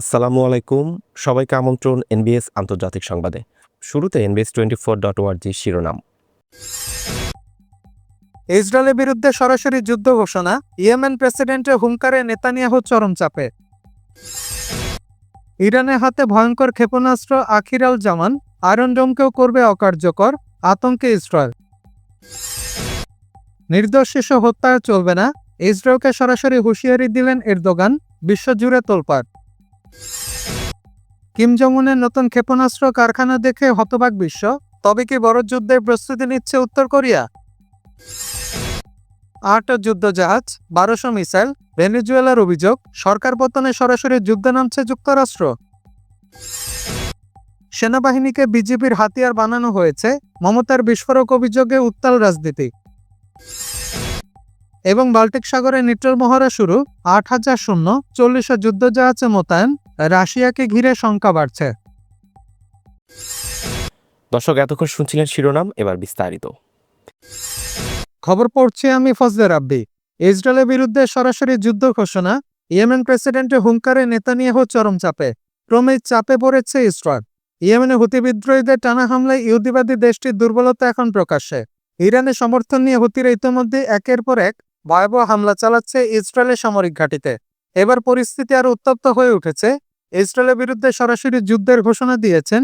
আসসালামু আলাইকুম। সবাইকে আমন্ত্রণ এনবিএস আন্তর্জাতিক সংবাদে। শুরুতে এনবিএস টোয়েন্টি ফোর ডট ওয়ার্জি শিরোনাম। ইসরায়েলের বিরুদ্ধে সরাসরি যুদ্ধ ঘোষণা, ইয়েমেন প্রেসিডেন্টের হুঙ্কারে নেতানিয়াহু চরম চাপে। ইরানের হাতে ভয়ঙ্কর ক্ষেপণাস্ত্র আখির আল জামান, আয়রন ডোমকেও করবে অকার্যকর আতঙ্কে ইসরায়েল। নির্দোষ শিশু হত্যা চলবে না, ইসরায়েলকে সরাসরি হুঁশিয়ারি দিলেন এরদোগান, বিশ্বজুড়ে তোলপাড়। কিম জংউনের নতুন ক্ষেপণাস্ত্র কারখানা দেখে হতবাক বিশ্ব। তবে কি বড় যুদ্ধের প্রস্তুতি নিচ্ছে উত্তর কোরিয়া? আট যুদ্ধজাহাজ, বারোশো মিসাইল, ভেনেজুয়েলার অভিযোগ, সরকার পতনে সরাসরি যুদ্ধে নামছে যুক্তরাষ্ট্র। সেনাবাহিনীকে বিজেপির হাতিয়ার বানানো হয়েছে মমতার বিস্ফোরক অভিযোগে উত্তাল রাজনীতি। এবং বাল্টিক সাগরে নিটল মহড়া শুরু, আট হাজার শূন্য চল্লিশ যুদ্ধজাহাজে মোতায়েন। রাশিয়াকে ঘিরে শঙ্কা বাড়ছে। দর্শক এতক্ষণ শুনছিলেন শিরোনাম এবার বিস্তারিত। খবর পড়ছি আমি ফজলে রাব্বি। ইসরায়েলের বিরুদ্ধে সরাসরি যুদ্ধ ঘোষণা ইয়েমেন প্রেসিডেন্টের হুঙ্কারে নেতানিয়াহু চরম চাপে ক্রমে চাপে পড়েছে ইসরায়েল। ইয়েমেনে হুতি বিদ্রোহীদের টানা হামলায় ইহুদিবাদী দেশটির দুর্বলতা এখন প্রকাশ্যে। ইরানের সমর্থন নিয়ে হুতিরা ইতিমধ্যে একের পর এক ভয়াবহ হামলা চালাচ্ছে ইসরায়েলের সামরিক ঘাঁটিতে। এবার পরিস্থিতি আরও উত্তপ্ত হয়ে উঠেছে ইসরায়েলের বিরুদ্ধে সরাসরি যুদ্ধের ঘোষণা দিয়েছেন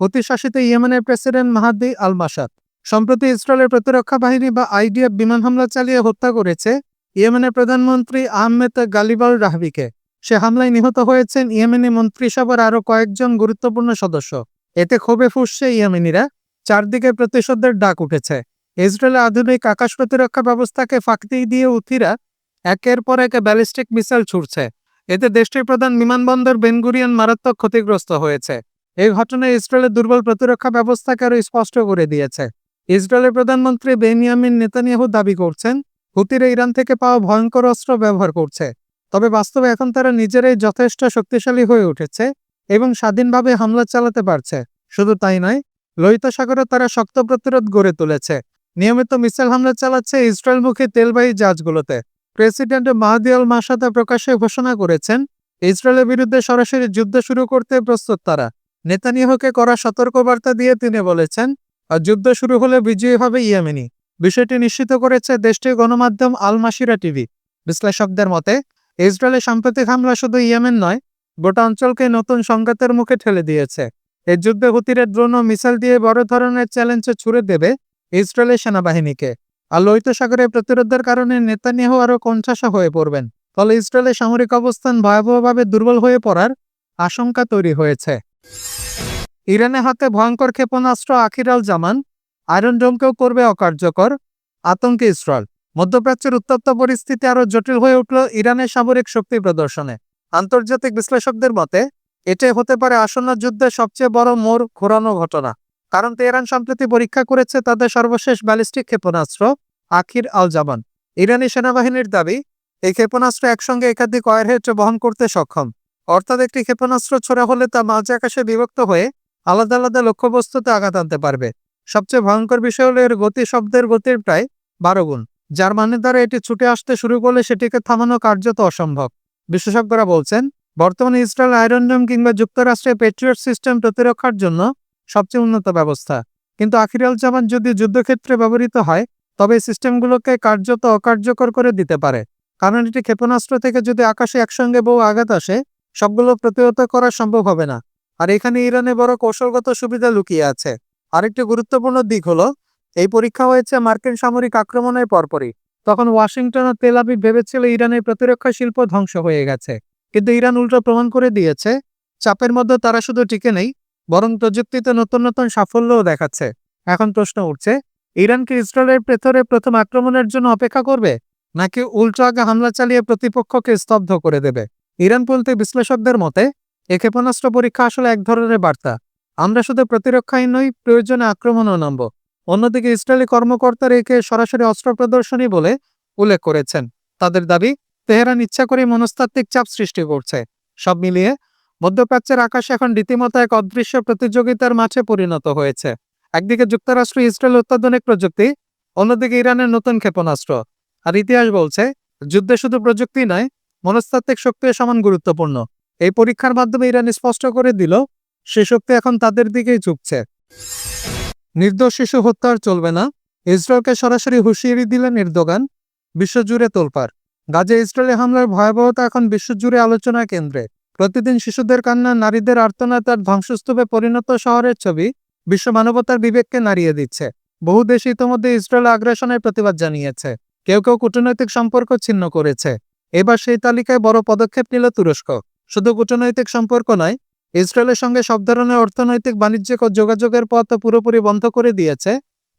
হুতি শাসিত ইয়েমেনের প্রেসিডেন্ট মাহাদি আল মাসাদ সম্প্রতি ইসরায়েলের প্রতিরক্ষা বাহিনী বা আইডিএফ বিমান হামলা চালিয়ে হত্যা করেছে ইয়েমেনের প্রধানমন্ত্রী আহমেদ গালিবাল রাহবিকে। সে হামলায় নিহত হয়েছেন ইয়েমেনি মন্ত্রিসভার আরও কয়েকজন গুরুত্বপূর্ণ সদস্য। এতে ক্ষোভে ফুসছে ইয়েমেনিরা, চারদিকে প্রতিশোধের ডাক উঠেছে। ইসরায়েলের আধুনিক আকাশ প্রতিরক্ষা ব্যবস্থাকে ফাঁকি দিয়ে উথিরা একের পর এক ব্যালিস্টিক মিসাইল ছুড়ছে। এতে দেশটির প্রধান বিমানবন্দর বেনগুরিয়ান মারাত্মক ক্ষতিগ্রস্ত হয়েছে। এই ঘটনায় ইসরায়েলের দুর্বল প্রতিরক্ষা ব্যবস্থাকে আরও স্পষ্ট করে দিয়েছে। ইসরায়েলের প্রধানমন্ত্রী বেনিয়ামিন নেতানিয়াহু দাবি করছেন, হুতিরা ইরান থেকে পাওয়া ভয়ঙ্কর অস্ত্র ব্যবহার করছে। তবে বাস্তবে এখন তারা নিজেরাই যথেষ্ট শক্তিশালী হয়ে উঠেছে এবং স্বাধীনভাবে হামলা চালাতে পারছে। শুধু তাই নয়, লোহিত সাগরে তারা শক্ত প্রতিরোধ গড়ে তুলেছে। নিয়মিত মিসাইল হামলা চালাচ্ছে ইসরায়েলমুখী তেলবাহী জাহাজগুলোতে। প্রেসিডেন্ট মাহাদি আল মাসাদা প্রকাশ্যে ঘোষণা করেছেন, ইসরায়েলের বিরুদ্ধে সরাসরি যুদ্ধ শুরু করতে প্রস্তুত তারা। নেতানিয়াহুকে করা সতর্কবার্তা দিয়ে তিনি বলেছেন যুদ্ধ শুরু হলে বিজয়ী হবে ইয়েমেনি। বিষয়টি নিশ্চিত করেছে দেশটির গণমাধ্যম আল মাসিরা টিভি। বিশ্লেষকদের মতে, ইসরায়েলের সাম্প্রতিক হামলা শুধু ইয়েমেন নয়, গোটা অঞ্চলকে নতুন সংঘাতের মুখে ঠেলে দিয়েছে। এই যুদ্ধে হুতিরের ড্রোন ও মিসাইল দিয়ে বড় ধরনের চ্যালেঞ্জে ছুড়ে দেবে ইসরায়েলের সেনাবাহিনীকে। আর লোহিত সাগরে প্রতিরোধের কারণে নেতানিয়াহু আরও কণ্ঠাসা হয়ে পড়বেন, ফলে ইসরায়েলের সামরিক অবস্থান ভয়াবহভাবে দুর্বল হয়ে পড়ার আশঙ্কা তৈরি হয়েছে। ইরানের হাতে ভয়ঙ্কর ক্ষেপণাস্ত্র আখির আল জামান আয়রন ডোমকেও করবে অকার্যকর আতঙ্কে ইসরায়েল। মধ্যপ্রাচ্যের উত্তপ্ত পরিস্থিতি আরও জটিল হয়ে উঠল ইরানের সামরিক শক্তি প্রদর্শনে। আন্তর্জাতিক বিশ্লেষকদের মতে, এটাই হতে পারে আসন্ন যুদ্ধের সবচেয়ে বড় মোড় ঘোরানো ঘটনা। কারণ তেহরান সম্প্রতি পরীক্ষা করেছে তাদের সর্বশেষ ব্যালিস্টিক ক্ষেপণাস্ত্র আখির আল জামান ইরানি সেনাবাহিনীর দাবি, এই ক্ষেপণাস্ত্র একসঙ্গে একাধিক ওয়ারহেড বহন করতে সক্ষম। অর্থাৎ একটি ক্ষেপণাস্ত্র ছোড়া হলে তা মাঝ আকাশে বিভক্ত হয়ে আলাদা আলাদা লক্ষ্যবস্তুতে আঘাত আনতে পারবে। সবচেয়ে ভয়ঙ্কর বিষয় হলো এর গতি, শব্দের গতির প্রায় বারো গুণ। যার মানে দ্বারা এটি ছুটে আসতে শুরু করলে সেটিকে থামানো কার্যত অসম্ভব। বিশেষজ্ঞরা বলছেন, বর্তমানে ইসরায়েল আয়রন ডোম কিংবা যুক্তরাষ্ট্রের পেট্রিয়ট সিস্টেম প্রতিরক্ষার জন্য সবচেয়ে উন্নত ব্যবস্থা। কিন্তু আখিরাল জামান যদি যুদ্ধক্ষেত্রে ব্যবহৃত হয়, তবে সিস্টেমগুলোকে কার্যত অকার্যকর করে দিতে পারে। কারণ এটি ক্ষেপণাস্ত্র থেকে যদি আকাশে একসঙ্গে বহু আঘাত আসে, সবগুলো প্রতিহত করা সম্ভব হবে না। আর এখানে ইরানে বড় কৌশলগত সুবিধা লুকিয়ে আছে। আরেকটি গুরুত্বপূর্ণ দিক হলো, এই পরীক্ষা হয়েছে মার্কিন সামরিক আক্রমণের পরপরই। তখন ওয়াশিংটন ও তেল আবিব ভেবেছিল ইরানের প্রতিরক্ষা শিল্প ধ্বংস হয়ে গেছে। কিন্তু ইরান উল্টো প্রমাণ করে দিয়েছে, চাপের মধ্যে তারা শুধু টিকে নেই বরং প্রযুক্তিতে নতুন নতুন সাফল্যও দেখাচ্ছে। এখন প্রশ্ন উঠছে, ইরান কি ইসরায়েলের ভেতরে প্রথম আক্রমণের জন্য অপেক্ষা করবে, নাকি উল্টো আগে হামলা চালিয়ে প্রতিপক্ষকে স্তব্ধ করে দেবে? ইরান বলতে বিশ্লেষকদের মতে, এ ক্ষেপণাস্ত্র পরীক্ষা আসলে এক ধরনের বার্তা। আমরা শুধু প্রতিরক্ষাই নই, প্রয়োজনে আক্রমণও নামব। অন্যদিকে ইসরায়েলি কর্মকর্তারা একে সরাসরি অস্ত্র প্রদর্শনী বলে উল্লেখ করেছেন। তাদের দাবি, তেহরান ইচ্ছা করে মনস্তাত্ত্বিক চাপ সৃষ্টি করছে। সব মিলিয়ে মধ্যপ্রাচ্যের আকাশ এখন রীতিমতো এক অদৃশ্য প্রতিযোগিতার মাঠে পরিণত হয়েছে। একদিকে যুক্তরাষ্ট্র ইসরায়েল অত্যাধুনিক প্রযুক্তি, অন্যদিকে ইরানের নতুন ক্ষেপণাস্ত্র। আর ইতিহাস বলছে, যুদ্ধে শুধু প্রযুক্তি নয়, মনস্তাত্ত্বিক শক্তিও সমান গুরুত্বপূর্ণ। এই পরীক্ষার মাধ্যমে ইরান স্পষ্ট করে দিল, সে শক্তি এখন তাদের দিকেই ঝুঁকছে। নির্দোষ শিশু হত্যা আর চলবে না। ইসরায়েলকে সরাসরি হুঁশিয়ারি দিলেন এরদোগান, বিশ্বজুড়ে তোলপাড়। গাজে ইসরায়েলি হামলার ভয়াবহতা এখন বিশ্বজুড়ে আলোচনার কেন্দ্রে। প্রতিদিন শিশুদের কান্না, নারীদের আর্তনাদ আর ধ্বংসস্তূপে পরিণত শহরের ছবি বিশ্ব মানবতার বিবেককে নাড়িয়ে দিচ্ছে। বহু দেশ ইতোমধ্যে ইসরায়েল আগ্রাসনের প্রতিবাদ জানিয়েছে। কেউ কেউ কূটনৈতিক সম্পর্ক ছিন্ন করেছে। এবার সেই তালিকায় বড় পদক্ষেপ নিল তুরস্ক। শুধু কূটনৈতিক সম্পর্ক নয়, ইসরায়েলের সঙ্গে সব ধরনের অর্থনৈতিক, বাণিজ্যিক ও যোগাযোগের পথ পুরোপুরি বন্ধ করে দিয়েছে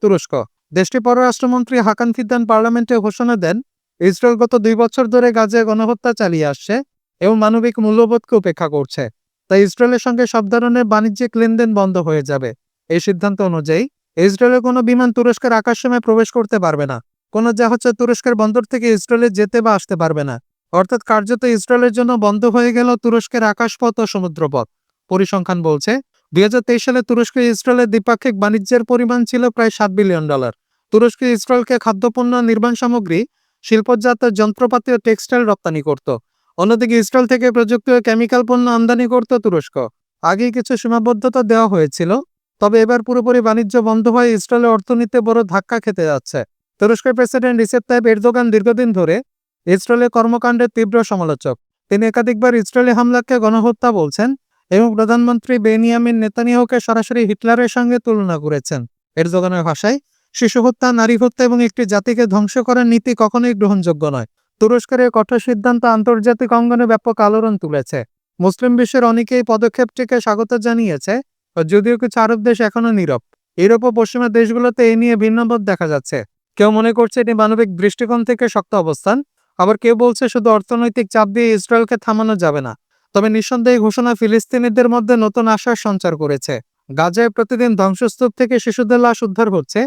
তুরস্ক। দেশটির পররাষ্ট্রমন্ত্রী হাকান ফিদ্দান পার্লামেন্টে ঘোষণা দেন, ইসরায়েল গত দুই বছর ধরে গাজে গণহত্যা চালিয়ে আসছে। এবং মানবিক মূল্যবোধকে উপেক্ষা করছে। তাই ইসরায়েলের সঙ্গে সব ধরনের বাণিজ্যিক লেনদেন বন্ধ হয়ে যাবে। এই সিদ্ধান্ত অনুযায়ী, ইসরায়েলের কোনো বিমান তুরস্কের আকাশসীমায় প্রবেশ করতে পারবে না। কোনো জাহাজ তুরস্কের বন্দর থেকে ইসরায়েলে যেতে বা আসতে পারবে না। অর্থাৎ কার্যত ইসরায়েলের জন্য বন্ধ হয়ে গেল তুরস্কের আকাশপথ ও সমুদ্রপথ। পরিসংখ্যান বলছে, দুই হাজার তেইশ সালে তুরস্ক ইসরায়েলের দ্বিপাক্ষিক বাণিজ্যের পরিমাণ ছিল প্রায় সাত বিলিয়ন ডলার। তুরস্ক ইসরায়েলকে খাদ্যপণ্য নির্মাণ সামগ্রী, শিল্পজাত যন্ত্রপাতি ও টেক্সটাইল রপ্তানি করত। অন্যদিকে ইসরায়েল থেকে প্রযুক্তি ও কেমিক্যাল পণ্য আমদানি করত তুরস্ক। আগেই কিছু সীমাবদ্ধতা দেওয়া হয়েছিল, তবে এবার পুরোপুরি বাণিজ্য বন্ধ হয়ে ইসরায়েলের অর্থনীতিতে বড় ধাক্কা খেতে যাচ্ছে। তুরস্কের প্রেসিডেন্ট রিসেপ তাইপ এরদোগান দীর্ঘদিন ধরে ইসরায়েলের কর্মকাণ্ডের তীব্র সমালোচক। তিনি একাধিকবার ইসরায়েলি হামলাকে গণহত্যা বলছেন এবং প্রধানমন্ত্রী বেনিয়ামিন নেতানিয়াহুকে সরাসরি হিটলারের সঙ্গে তুলনা করেছেন। এরদোগানের ভাষায়, শিশু হত্যা, নারী হত্যা এবং একটি জাতিকে ধ্বংস করার নীতি কখনোই গ্রহণযোগ্য নয়। তুরস্কের এই কঠোর সিদ্ধান্ত আন্তর্জাতিক অঙ্গনে ব্যাপক আলোড়ন তুলেছে। মুসলিম বিশ্বের অনেকেই পদক্ষেপটিকে স্বাগত জানিয়েছে, যদিও কিছু আরব দেশ এখনও নীরব। ইউরোপ ও পশ্চিমা দেশগুলোতে এ নিয়ে ভিন্নমত দেখা যাচ্ছে। কেউ মনে করছে এটি মানবিক দৃষ্টিকোণ থেকে শক্ত অবস্থান, আবার কেউ বলছে শুধু অর্থনৈতিক চাপ দিয়ে ইসরায়েলকে থামানো যাবে না। তবে নিঃসন্দেহে ঘোষণা ফিলিস্তিনিদের মধ্যে নতুন আশার সঞ্চার করেছে। গাজায় প্রতিদিন ধ্বংসস্তূপ থেকে শিশুদের লাশ উদ্ধার হচ্ছে,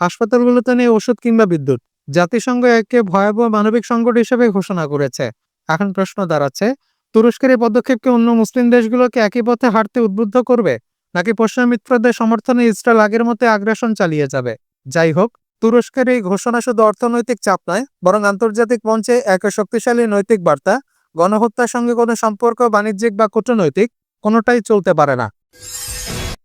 হাসপাতালগুলোতে নেই ওষুধ কিংবা বিদ্যুৎ। জাতিসংঘ একে ভয়াবহ মানবিক সংকট হিসেবে ঘোষণা করেছে। এখন প্রশ্ন দাঁড়াচ্ছে, তুরস্কের এই পদক্ষেপকে অন্য মুসলিম দেশগুলোকে একই পথে হাঁটতে উদ্বুদ্ধ করবে, নাকি পশ্চিমা মিত্রদের সমর্থনে ইসরায়েল আগের মতো আগ্রাসন চালিয়ে যাবে? যাই হোক, তুরস্কের এই ঘোষণা শুধু অর্থনৈতিক চাপ নয়, বরং আন্তর্জাতিক মঞ্চে এক শক্তিশালী নৈতিক বার্তা, গণহত্যার সঙ্গে কোনো সম্পর্ক বাণিজ্যিক বা কূটনৈতিক, কোনোটাই চলতে পারে না।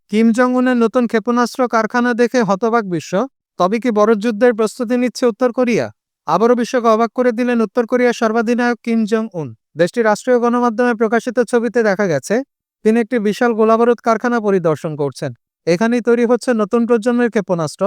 কিম জং উনের নতুন ক্ষেপণাস্ত্র কারখানা দেখে হতবাক বিশ্ব। তবে কি বড় যুদ্ধের প্রস্তুতি নিচ্ছে উত্তর কোরিয়া? আবারও বিশ্বকে অবাক করে দিলেন উত্তর কোরিয়ার সর্বাধিনায়ক কিম জং উন দেশটির রাষ্ট্রীয় গণমাধ্যমে প্রকাশিত ছবিতে দেখা গেছে, তিনি একটি বিশাল গোলাবারুদ কারখানা পরিদর্শন করছেন। এখানেই তৈরি হচ্ছে নতুন প্রজন্মের ক্ষেপণাস্ত্র,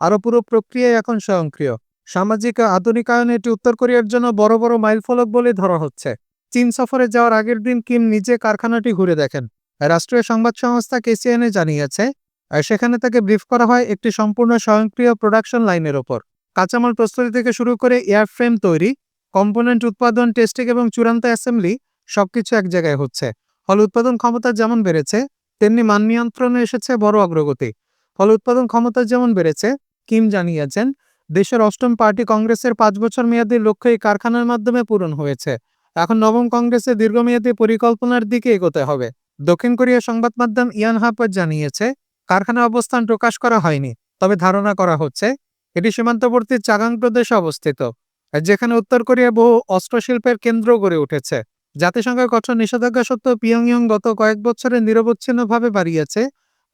আরও পুরো প্রক্রিয়াই এখন স্বয়ংক্রিয়। সামাজিক আধুনিকায়নে এটি উত্তর কোরিয়ার জন্য বড় বড় মাইলফলক বলে ধরা হচ্ছে। চীন সফরে যাওয়ার আগের দিন কিম নিজে কারখানাটি ঘুরে দেখেন। রাষ্ট্রীয় সংবাদ সংস্থা কেসিএনএ জানিয়েছে সেখানে তাকে ব্রিফ করা হয় একটি সম্পূর্ণ স্বয়ংক্রিয় প্রোডাকশন লাইনের ওপর। কাঁচামাল প্রস্তুতি থেকে শুরু করে এয়ারফ্রেম তৈরি, কম্পোনেন্ট উৎপাদন, টেস্টিং এবং চূড়ান্ত অ্যাসেম্বলি সবকিছু এক জায়গায় হচ্ছে। ফলে উৎপাদন ক্ষমতা যেমন বেড়েছে, তেমনি মান নিয়ন্ত্রণে এসেছে বড় অগ্রগতি। ফলে উৎপাদন ক্ষমতা যেমন বেড়েছে, কিম জানিয়েছেন, দেশের অষ্টম পার্টি কংগ্রেসের পাঁচ বছর মেয়াদী লক্ষ্য এই কারখানার মাধ্যমে পূরণ হয়েছে। এখন নবম কংগ্রেসে দীর্ঘমেয়াদী পরিকল্পনার দিকে এগোতে হবে। দক্ষিণ কোরিয়া সংবাদ মাধ্যম ইয়ান হাপার জানিয়েছে কারখানার অবস্থান প্রকাশ করা হয়নি, তবে ধারণা করা হচ্ছে এটি সীমান্তবর্তী চাগাং প্রদেশে অবস্থিত, যেখানে উত্তর কোরিয়া বহু অস্ত্রশিল্পের কেন্দ্র গড়ে উঠেছে। জাতিসংঘের কঠোর নিষেধাজ্ঞা সত্ত্বেও পিয়ংইয়ং গত কয়েক বছরে নিরবচ্ছিন্নভাবে বাড়িয়েছে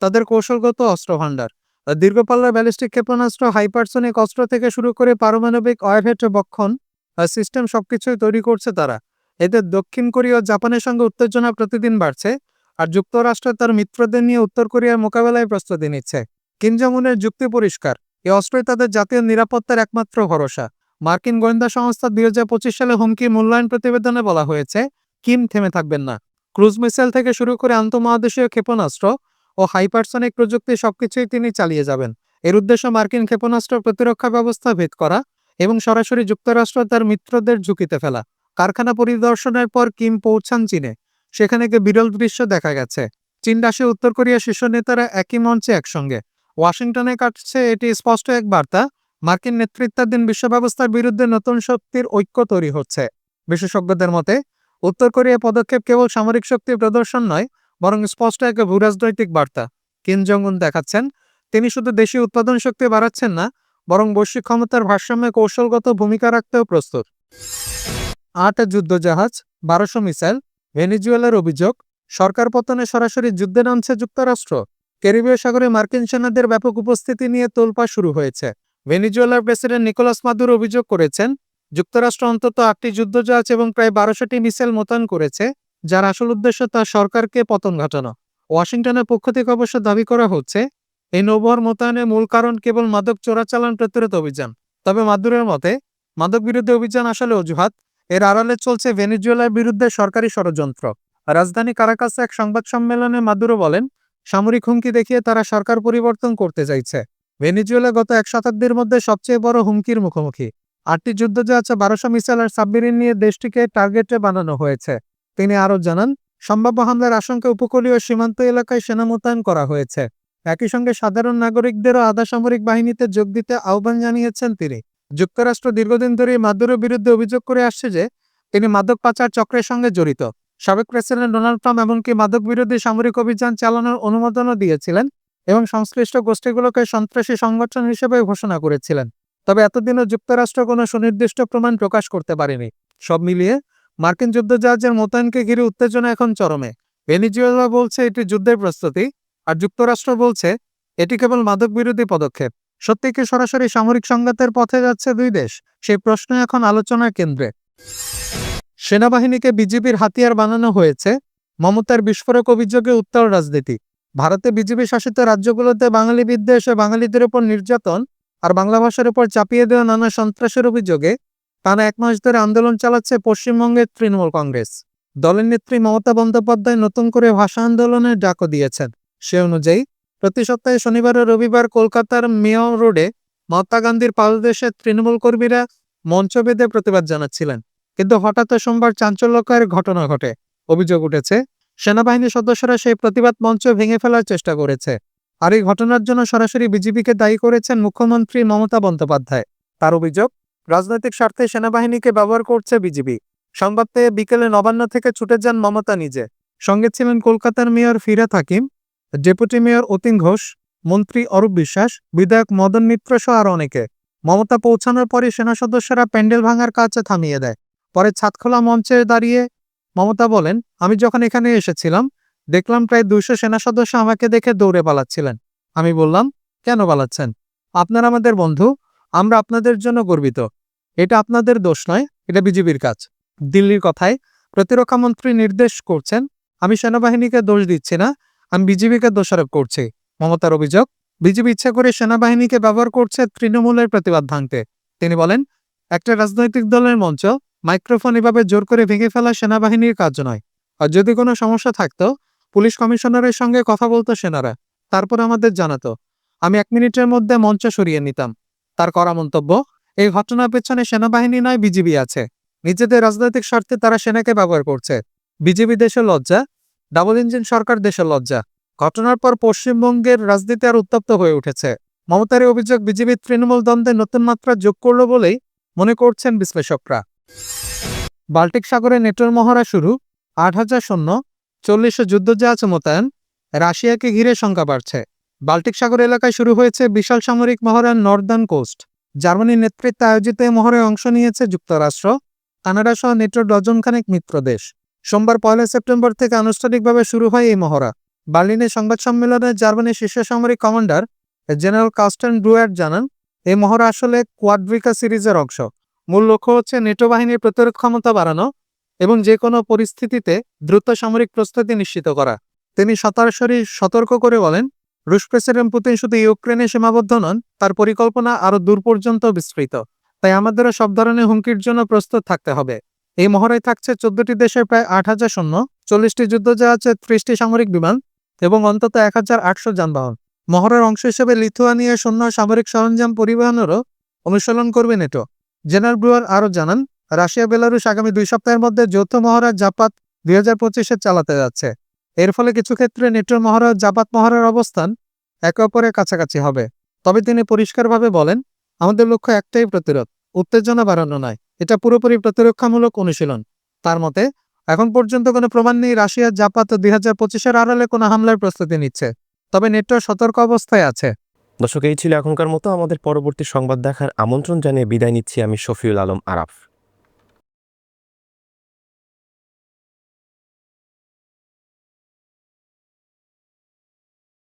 তাদের কৌশলগত অস্ত্র ভাণ্ডার দীর্ঘপাল্লার ব্যালিস্টিক ক্ষেপণাস্ত্র, হাইপারসনিক অস্ত্র থেকে শুরু করে পারমাণবিক অয়ারহেড বক্ষণ সিস্টেম সবকিছুই তৈরি করছে তারা। এতে দক্ষিণ কোরিয়া ও জাপানের সঙ্গে উত্তেজনা প্রতিদিন বাড়ছে আর যুক্তরাষ্ট্র তার মিত্রদের নিয়ে উত্তর কোরিয়ার মোকাবেলায় প্রস্তুতি নিচ্ছে। কিম যুক্তি পরিষ্কার। এ অস্ত্রই তাদের জাতীয় নিরাপত্তার একমাত্র ভরসা। মার্কিন গোয়েন্দা সংস্থা দুই হাজার পঁচিশ সালে হুমকি মূল্যায়ন প্রতিবেদনে বলা হয়েছে, কিম থেমে থাকবেন না। ক্রুজ মিসাইল থেকে শুরু করে আন্তঃমহাদেশীয় ক্ষেপণাস্ত্র ও হাইপারসনিক প্রযুক্তি সবকিছুই তিনি চালিয়ে যাবেন। এর উদ্দেশ্য মার্কিন ক্ষেপণাস্ত্র প্রতিরক্ষা ব্যবস্থা ভেদ করা এবং সরাসরি যুক্তরাষ্ট্র তার মিত্রদের ঝুঁকিতে ফেলা। কারখানা পরিদর্শনের পর কিম পৌঁছান চীনে। সেখানে গিয়ে বিরল দৃশ্য দেখা গেছে। চীন রাশিয়া, উত্তর কোরিয়ার শীর্ষ নেতারা একই মঞ্চে একসঙ্গে। ওয়াশিংটনে কাটছে এটি স্পষ্ট এক বার্তা, মার্কিন নেতৃত্বাধীন বিশ্ব ব্যবস্থার বিরুদ্ধে নতুন শক্তির ঐক্য তৈরি হচ্ছে। বিশেষজ্ঞদের মতে, উত্তর কোরিয়া পদক্ষেপ কেবল সামরিক শক্তি প্রদর্শন নয়, বরং স্পষ্ট এক ভূরাজনৈতিক বার্তা। কিম জং উন দেখাচ্ছেন, তিনি শুধু দেশীয় উৎপাদন শক্তি বাড়াচ্ছেন না, বরং বৈশ্বিক ক্ষমতার ভারসাম্যে কৌশলগত ভূমিকা রাখতেও প্রস্তুত। আট যুদ্ধজাহাজ, বারোশো মিসাইল ভেনিজুয়েলার অভিযোগ, সরকার পতনে সরাসরি যুদ্ধে নামছে যুক্তরাষ্ট্র। ক্যারিবীয় সাগরে মার্কিন সেনাদের ব্যাপক উপস্থিতি নিয়ে তোলপা শুরু হয়েছে। ভেনিজুয়েলার প্রেসিডেন্ট নিকোলাস মাদুর অভিযোগ করেছেন, যুক্তরাষ্ট্র অন্তত আটটি যুদ্ধজাহাজ এবং প্রায় বারোশোটি মিসাইল মোতায়েন করেছে, যার আসল উদ্দেশ্য তার সরকারকে পতন ঘটানো। ওয়াশিংটনের পক্ষ থেকে অবশ্য দাবি করা হচ্ছে, এই নৌবহর মোতায়েনের মূল কারণ কেবল মাদক চোরাচালান প্রতিরোধ অভিযান। তবে মাদুরের মতে, মাদক বিরোধী অভিযান আসলে অজুহাত এর আড়ালে চলছে ভেনিজুয়েলার বিরুদ্ধে সরকারি ষড়যন্ত্র। রাজধানী কারাকাসে এক সংবাদ সম্মেলনে মাদুরো বলেন, সামরিক হুমকি দেখিয়ে তারা সরকার পরিবর্তন করতে চাইছে। ভেনিজুয়েলা গত এক শতাব্দীর মধ্যে সবচেয়ে বড় হুমকির মুখোমুখি। আটটি যুদ্ধজাহাজ বারোশো মিসাইল আর সাবমেরিন নিয়ে দেশটিকে টার্গেটে বানানো হয়েছে। তিনি আরও জানান, সম্ভাব্য হামলার আশঙ্কা উপকূলীয় সীমান্ত এলাকায় সেনা মোতায়েন করা হয়েছে। একই সঙ্গে সাধারণ নাগরিকদেরও আধা সামরিক বাহিনীতে যোগ দিতে আহ্বান জানিয়েছেন তিনি। যুক্তরাষ্ট্র দীর্ঘদিন ধরে মাদুরের বিরুদ্ধে অভিযোগ করে আসছে যে, তিনি মাদক পাচার চক্রের সঙ্গে জড়িত। সাবেক প্রেসিডেন্ট ডোনাল্ড ট্রাম্প এমনকি মাদক বিরোধী সামরিক অভিযান চালানোর অনুমোদনও দিয়েছিলেন এবং সংশ্লিষ্ট গোষ্ঠীগুলোকে সন্ত্রাসী সংগঠন হিসেবে ঘোষণা করেছিলেন। তবে এতদিনও যুক্তরাষ্ট্র কোনো সুনির্দিষ্ট প্রমাণ প্রকাশ করতে পারেনি। সব মিলিয়ে মার্কিন যুদ্ধজাহাজের মোতায়েনকে ঘিরে উত্তেজনা এখন চরমে। ভেনিজুয়েলা বলছে এটি যুদ্ধের প্রস্তুতি, আর যুক্তরাষ্ট্র বলছে এটি কেবল মাদক বিরোধী পদক্ষেপ। সত্যি কি সরাসরি সামরিক সংঘাতের পথে যাচ্ছে দুই দেশ? সেই প্রশ্ন এখন আলোচনার কেন্দ্রে। সেনাবাহিনীকে বিজেপির হাতিয়ার বানানো হয়েছে। মমতার বিস্ফোরক অভিযোগে উত্তর রাজনীতি। ভারতে বিজেপি শাসিত রাজ্যগুলোতে বাঙালি বিদ্বেষ ও বাঙালিদের উপর নির্যাতন আর বাংলা ভাষার উপর চাপিয়ে দেওয়া নানা সন্ত্রাসের অভিযোগে টানা এক মাস ধরে আন্দোলন চালাচ্ছে পশ্চিমবঙ্গের তৃণমূল কংগ্রেস। দলের নেত্রী মমতা বন্দ্যোপাধ্যায় নতুন করে ভাষা আন্দোলনের ডাকও দিয়েছেন। সে অনুযায়ী প্রতি সপ্তাহে শনিবার ও রবিবার কলকাতার মেয়র রোডে মহাত্মা গান্ধীর পাদদেশে তৃণমূল কর্মীরা মঞ্চ বেঁধে প্রতিবাদ জানাচ্ছিলেন। কিন্তু হঠাৎ সোমবার চাঞ্চল্যকর ঘটনা ঘটে। অভিযোগ উঠেছে, সেনাবাহিনীর সদস্যরা সেই প্রতিবাদ মঞ্চ ভেঙে ফেলার চেষ্টা করেছে। আর এই ঘটনার জন্য সরাসরি বিজেপিকে দায়ী করেছেন মুখ্যমন্ত্রী মমতা বন্দ্যোপাধ্যায়। তার অভিযোগ, রাজনৈতিক স্বার্থে সেনাবাহিনীকে ব্যবহার করছে বিজেপি। সংবাদ পেয়ে বিকেলে নবান্ন থেকে ছুটে যান মমতা নিজে। সঙ্গে ছিলেন কলকাতার mayor Firhad Hakim deputy mayor Atin Ghosh, মন্ত্রী অরূপ বিশ্বাস, বিধায়ক মদন মিত্র সহ আরও অনেকে। মমতা পৌঁছানোর পরে সেনা সদস্যরা প্যান্ডেল ভাঙার কাজে থামিয়ে দেয়। পরে ছাদখোলা মঞ্চে দাঁড়িয়ে মমতা বলেন, আমি যখন এখানে এসেছিলাম, দেখলাম প্রায় দুইশো সেনা সদস্য আমাকে দেখে দৌড়ে পালাচ্ছিলেন। আমি বললাম, কেন পালাচ্ছেন? আপনারা আমাদের বন্ধু, আমরা আপনাদের জন্য গর্বিত। এটা আপনাদের দোষ নয়, এটা বিজেপির কাজ। দিল্লির কথায় প্রতিরক্ষা মন্ত্রী নির্দেশ করছেন, আমি সেনাবাহিনীকে দোষ দিচ্ছি না আমি বিজেপিকে দোষারোপ করছি। মমতার অভিযোগ বিজেপি ইচ্ছা করে সেনাবাহিনীকে ব্যবহার করছে তৃণমূলের প্রতিবাদ ভাঙতে। তিনি বলেন, একটা রাজনৈতিক দলের মঞ্চ মাইক্রোফোন এভাবে জোর করে ভেঙে ফেলা সেনাবাহিনীর কাজ নয়। আর যদি কোনো সমস্যা থাকতো, পুলিশ কমিশনারের সঙ্গে কথা বলতো সেনারা। তারপর আমাদের জানাতো, আমি এক মিনিটের মধ্যে মঞ্চ সরিয়ে নিতাম। তার করা মন্তব্য, এই ঘটনার পেছনে সেনাবাহিনী নয়, বিজিবি আছে। নিজেদের রাজনৈতিক স্বার্থে তারা সেনাকে ব্যবহার করছে। বিজেপি দেশের লজ্জা ডাবল ইঞ্জিন সরকার দেশের লজ্জা। ঘটনার পর পশ্চিমবঙ্গের রাজনীতি আর উত্তপ্ত হয়ে উঠেছে। মমতার অভিযোগ বিজেপি তৃণমূল দ্বন্দ্বে নতুন মাত্রা যোগ করল বলেই মনে করছেন বিশ্লেষকরা। বাল্টিক সাগরে নেটোর মহড়া শুরু, আট হাজার সৈন্য চল্লিশশো যুদ্ধজাহাজ মোতায়েন, রাশিয়াকে ঘিরে শঙ্কা বাড়ছে। বাল্টিক সাগর এলাকায় শুরু হয়েছে বিশাল সামরিক মহড়া নর্দার্ন কোস্ট। জার্মানির নেতৃত্বে আয়োজিত এই মহড়ায় অংশ নিয়েছে যুক্তরাষ্ট্র কানাডা সহ নেটোর ডজনখানেক মিত্র দেশ। সোমবার পয়লা সেপ্টেম্বর থেকে আনুষ্ঠানিকভাবে শুরু হয় এই মহড়া। বার্লিনে সংবাদ সম্মেলনে জার্মানির শীর্ষ সামরিক কমান্ডার জেনারেল কাস্টেন ব্রুয়ার জানান, এই মহড়া আসলে কোয়াড্রিকা সিরিজের অংশ। মূল লক্ষ্য হচ্ছে নেটো বাহিনীর প্রতিরোধ ক্ষমতা বাড়ানো এবং যে কোনো পরিস্থিতিতে দ্রুত সামরিক প্রস্তুতি নিশ্চিত করা। তিনি সরাসরি সতর্ক করে বলেন, রুশ প্রেসিডেন্ট পুতিন শুধু ইউক্রেনে সীমাবদ্ধ নন, তার পরিকল্পনা আরও দূর পর্যন্ত বিস্তৃত। তাই আমাদেরও সব ধরনের হুমকির জন্য প্রস্তুত থাকতে হবে। এই মহড়ায় থাকছে চোদ্দটি দেশের প্রায় আট হাজার সৈন্য, চল্লিশটি যুদ্ধজাহাজে ত্রিশটি সামরিক বিমান এবং অন্তত এক হাজার আটশো যানবাহন। মহড়ার অংশ হিসেবে লিথুয়ানিয়া সৈন্য সামরিক সরঞ্জাম পরিবহনেরও অনুশীলন করবে নেটো। জেনারেল ব্রুয়ার আরও জানান, রাশিয়া, বেলারুশ আগামী দুই সপ্তাহের মধ্যে যৌথ মহড়া জাপাত দুই হাজার পঁচিশে চালাতে যাচ্ছে। এর ফলে কিছু ক্ষেত্রে নেটোর মহড়া জাপাত মহড়ার অবস্থান একে অপরের কাছাকাছি হবে। তবে তিনি পরিষ্কারভাবে বলেন, আমাদের লক্ষ্য একটাই প্রতিরোধ উত্তেজনা বাড়ানো নয়। এটা পুরোপুরি প্রতিরক্ষামূলক অনুশীলন। তার মতে, এখন পর্যন্ত কোনো প্রমাণ নেই রাশিয়া জাপাত দুই হাজার পঁচিশের আড়ালে কোনো হামলার প্রস্তুতি নিচ্ছে। তবে নেটো সতর্ক অবস্থায় আছে। দর্শক, এই ছিল এখনকার মতো। আমাদের পরবর্তী সংবাদ দেখার আমন্ত্রণ জানিয়ে বিদায় নিচ্ছি আমি শফিউল আলম আরাফ।